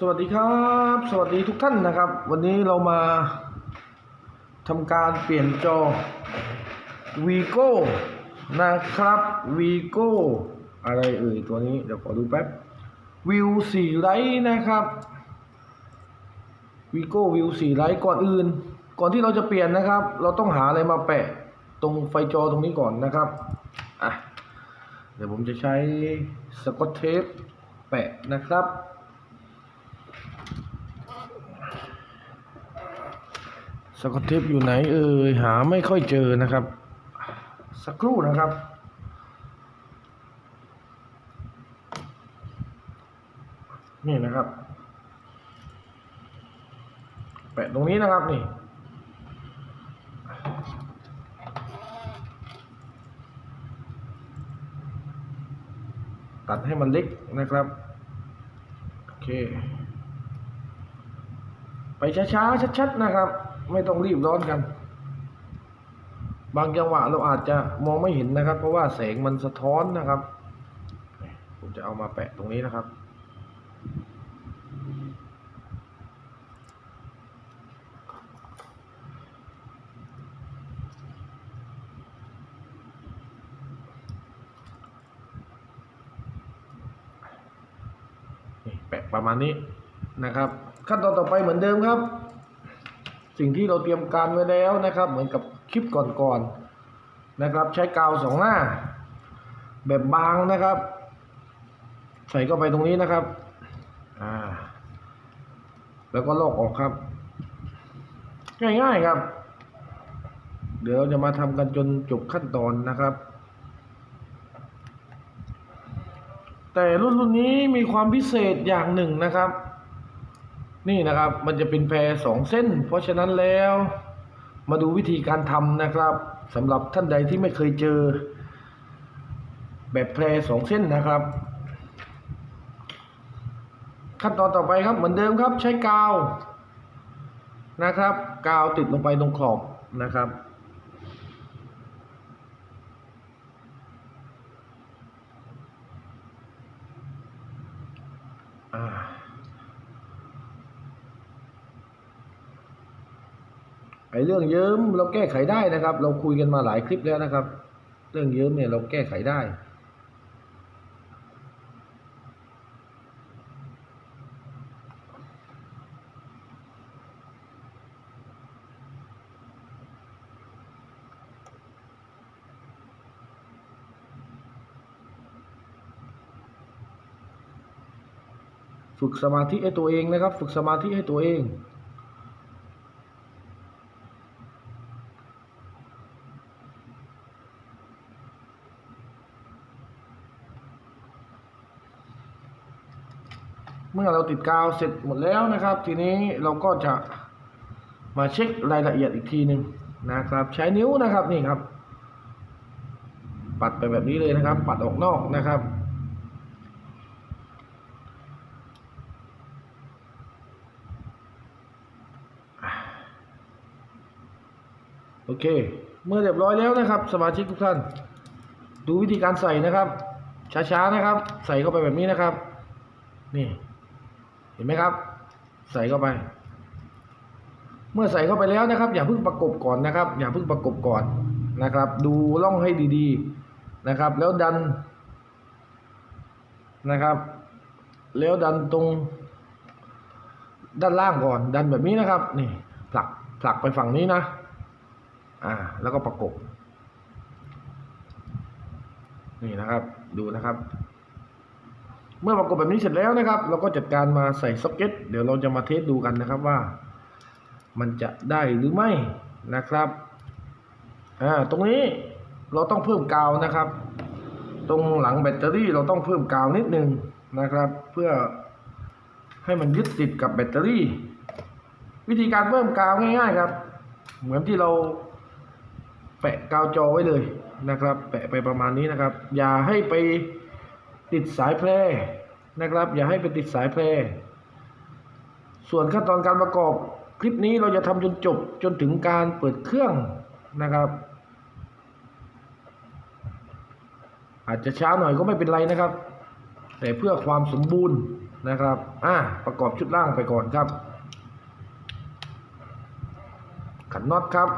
สวัสดีครับ สวัสดีทุกท่านนะครับ วันนี้เรามาทำการเปลี่ยนจอ Vigo นะครับ Vigo อะไรเอ่ยตัวนี้ เดี๋ยวขอดูแป๊บวิวสี่ไลท์นะครับ Vigo วิวสี่ไลท์ก่อนอื่น ก่อนที่เราจะเปลี่ยนนะครับ เราต้องหาอะไรมาแปะตรงไฟจอตรงนี้ก่อนนะครับอะเดี๋ยวผมจะใช้สกอตเทปแปะนะครับ สกอตเทปอยู่ไหนเอ่ยหาไม่ค่อยเจอนะครับ สักครู่นะครับนี่นะครับ แปะตรงนี้นะครับนี่ตัดให้มันเล็กนะครับ โอเค ไปช้าๆชัดๆนะครับ ไม่ต้องรีบร้อนกัน บางจังหวะเราอาจจะมองไม่เห็นนะครับ เพราะว่าแสงมันสะท้อนนะครับผมจะเอามาแปะตรงนี้นะครับ แปะประมาณนี้นะครับ ขั้นตอนต่อไปเหมือนเดิมครับ สิ่งที่เราเตรียมการไว้แล้วนะครับ เหมือนกับคลิปก่อนๆนะครับ ใช้กาวสองหน้า แบบบางนะครับ ใส่เข้าไปตรงนี้นะครับอ่าแล้วก็ลอกออกครับ ง่ายๆครับ เดี๋ยวเราจะมาทำกันจนจบขั้นตอนนะครับ แต่รุ่นรุ่นนี้มีความพิเศษอย่างหนึ่งนะครับ นี่นะครับมันจะเป็นแพรสองเส้น เพราะฉะนั้นแล้วมาดูวิธีการทำนะครับสำหรับท่านใดที่ไม่เคยเจอ แบบแพรสองเส้นนะครับ ขั้นตอนต่อไปครับเหมือนเดิมครับใช้กาวนะครับ กาวติดลงไปตรงขอบนะครับ เรื่องเยิ้มเราแก้ไขได้นะครับ เราคุยกันมาหลายคลิปแล้วนะครับ เรื่องเยิ้มเนี่ยเราแก้ไขได้ ฝึกสมาธิให้ตัวเองนะครับ ฝึกสมาธิให้ตัวเอง มื่อเราติดกาวเสร็จหมดแล้วนะครับ ทีนี้เราก็จะมาเช็ครายละเอียดอีกทีหนึ่งนะครับ ใช้นิ้วนะครับนี่ครับ ปัดไปแบบนี้เลยนะครับ ปัดออกนอกนะครับโอเค เมื่อเรียบร้อยแล้วนะครับ สมาชิกทุกท่าน ดูวิธีการใส่นะครับ ช้าๆนะครับ ใส่เข้าไปแบบนี้นะครับ นี่ เห็นไหมครับ ใส่เข้าไป เมื่อใส่เข้าไปแล้วนะครับ อย่าเพิ่งประกบก่อนนะครับ อย่าเพิ่งประกบก่อนนะครับ ดูร่องให้ดีๆนะครับ แล้วดันนะครับ แล้วดันตรง ด้านล่างก่อน ดันแบบนี้นะครับ นี่ผลักผลักไปฝั่งนี้นะ อ่า แล้วก็ประกบ นี่นะครับ ดูนะครับ เมื่อประกบแบบนี้เสร็จแล้วนะครับ เราก็จัดการมาใส่ซ็อกเก็ตเดี๋ยวเราจะมาเทสดูกันนะครับว่า มันจะได้หรือไม่นะครับอ่าตรงนี้เราต้องเพิ่มกาวนะครับ ตรงหลังแบตเตอรี่เราต้องเพิ่มกาวนิดนึงนะครับ เพื่อให้มันยึดติดกับแบตเตอรี่ วิธีการเพิ่มกาวง่าย ๆครับ เหมือนที่เราแปะกาวจอไว้เลยนะครับ แปะไปประมาณนี้นะครับ อย่าให้ไป ติดสายแพรนะครับ อย่าให้ไปติดสายแพรส่วนขั้นตอนการประกอบคลิปนี้เราจะทำจนจบจนถึงการเปิดเครื่องนะครับ อาจจะช้าหน่อยก็ไม่เป็นไรนะครับ แต่เพื่อความสมบูรณ์นะครับอะประกอบชุดล่างไปก่อนครับ ขันน็อตครับ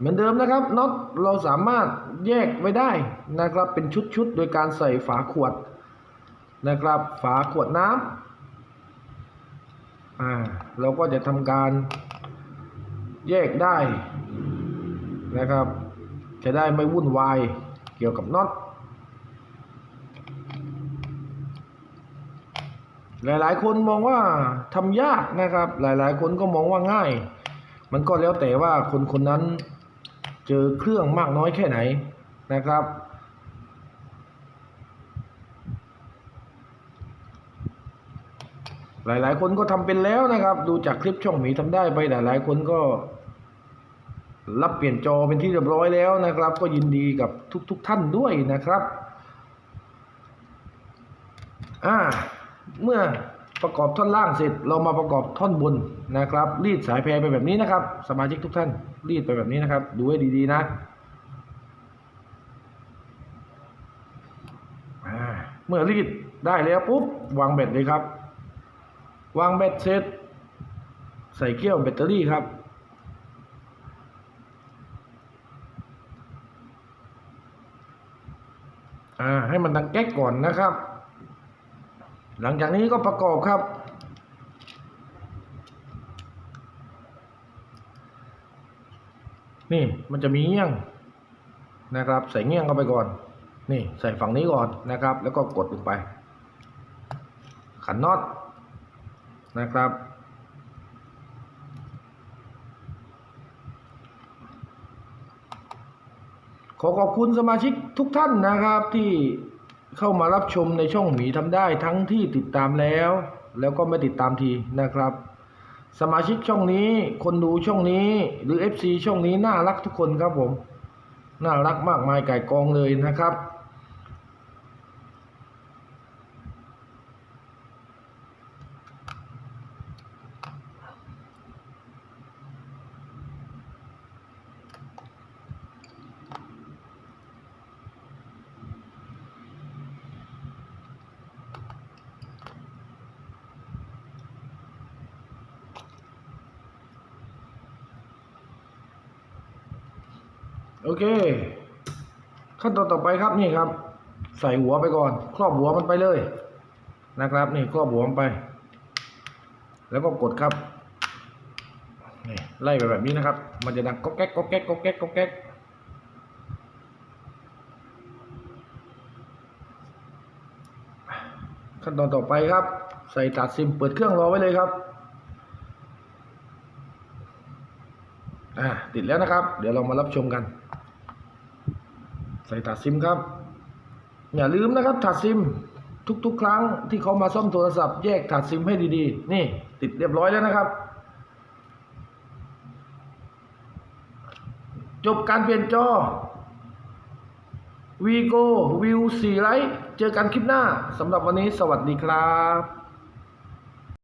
เหมือนเดิมนะครับน็อตเราสามารถแยกไว้ได้นะครับเป็นชุดๆ โดยการใส่ฝาขวดนะครับ ฝาขวดน้ำอ่าเราก็จะทำการแยกได้นะครับ จะได้ไม่วุ่นวายเกี่ยวกับน็อตหลายๆ คนมองว่าทำยากนะครับ หลายๆ คนก็มองว่าง่าย มันก็แล้วแต่ว่าคนคนนั้น เจอเครื่องมากน้อยแค่ไหนนะครับ หลายๆ คนก็ทำเป็นแล้วนะครับ ดูจากคลิปช่องหมีทำได้ไปหลายๆ คนก็รับเปลี่ยนจอเป็นที่เรียบร้อยแล้วนะครับ ก็ยินดีกับทุกๆท่านด้วยนะครับ อ่า เมื่อ ประกอบท่อนล่างเสร็จเรามาประกอบท่อนบนนะครับ รีดสายแพรไปแบบนี้นะครับ สมาชิกทุกท่านรีดไปแบบนี้นะครับ ดูให้ดีๆนะเมื่อรีดได้แล้วปุ๊บวางแบตเลยครับ วางแบตเสร็จใส่เกี้ยวแบตเตอรี่ครับอ่าให้มันดังแก๊กก่อนนะครับ หลังจากนี้ก็ประกอบครับ นี่มันจะมีเงี้ยงนะครับ ใส่เงี้ยงเข้าไปก่อน นี่ใส่ฝั่งนี้ก่อนนะครับ แล้วก็กดลงไป ขันน็อตนะครับขอขอบคุณสมาชิกทุกท่านนะครับที่ เข้ามารับชมในช่องหมีทำได้ทั้งที่ติดตามแล้ว แล้วก็ไม่ติดตามทีนะครับ สมาชิกช่องนี้ คนดูช่องนี้ หรือ FC ช่องนี้น่ารักทุกคนครับผม น่ารักมากมายไก่กองเลยนะครับ เค ขั้นตอนต่อไปครับนี่ครับ ใส่หัวไปก่อน ครอบหัวมันไปเลยนะครับ นี่ครอบหัวมันไป แล้วก็กดครับนี่ไล่ไปแบบนี้นะครับ มันจะดังก๊อกแก๊กก๊อกแก๊กก๊อกแก๊กก๊อกแก๊กขั้นตอนต่อไปครับ ใส่ตัดซิมเปิดเครื่องรอไว้เลยครับอ่าติดแล้วนะครับ เดี๋ยวเรามารับชมกัน ใส่ตัดซิมครับ อย่าลืมนะครับถัดซิมทุกๆ ครั้งที่เขามาซ่อมโทรศัพท์แยกถัดซิมให้ดีๆ นี่ติดเรียบร้อยแล้วนะครับ จบการเปลี่ยนจอวีโก้วิวสีไลท์เจอกันคลิปหน้าสำหรับวันนี้สวัสดีครับ